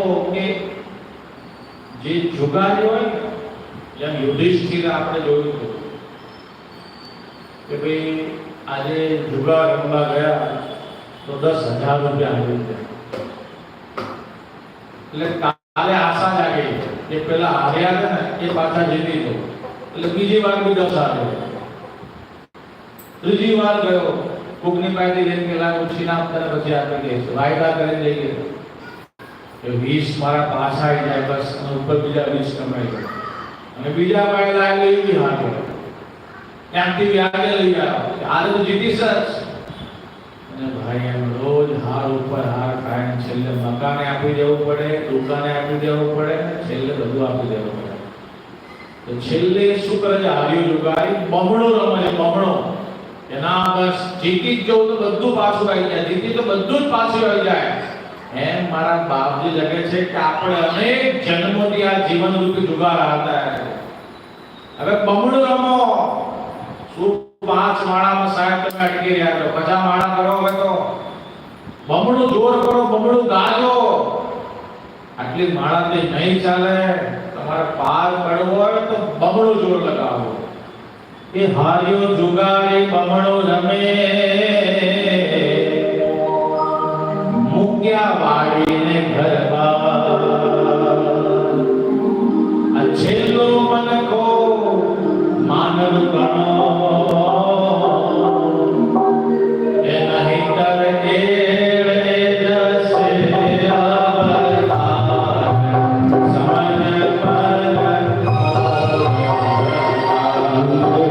જુઓ કે જે જુગારી હોય ને, જેમ યુધિષ્ઠિર આપણે જોયું હતું કે ભાઈ આજે જુગાર રમવા ગયા તો દસ હજાર રૂપિયા આવી ગયા. એટલે કાલે આશા જાગી કે પેલા હાર્યા હતા ને એ પાછા જીતી ગયો એટલે બીજી વાર બી દસ આવ્યો ત્રીજી વાર ગયો કોકની પાસેથી લઈને પેલા ઉછીના આપતા ને પછી આપી દે છે વાયદા કરીને લઈ ગયો. કે વીસ મારા પાછા આવી જાય, બસ ઉપર બીજા વીસ કમાઈ જાય અને બીજા વાયદા લાગે એ બી હાર ક્યાંથી બી આગળ લઈ આવ્યો. હારે તો જીતી સર અને ભાઈ એમ રોજ હાર ઉપર હાર ખાય છેલ્લે મકાને આપી દેવું પડે, દુકાને આપી દેવું પડે છેલ્લે બધું આપી દેવું પડે. તો છેલ્લે શું કરે છે? હાર્યું જુગારી બમણો રમે બમણો. એના બસ જીતી જ જવું તો બધું પાછું આવી જાય. જીતી તો બધું જ પાછું આવી જાય. એમ મારા બાપજી લખે છે કે આપણે અનેક જન્મોથી આ જીવન રૂપી જુગાર હતા હવે બમણું રમો. શું પાંચ માળામાં સાહેબ તમે અટકી રહ્યા છો? પચાસ માળા કરો હવે તો. બમણું જોર કરો, બમણું ગાજો. આટલી માળાથી નહીં ચાલે. તમારે પાર પડવો હોય તો બમણું જોર લગાવો. એ હાર્યો જુગારી બમણો રમે. મૂક્યા વાળીને ઘરમાં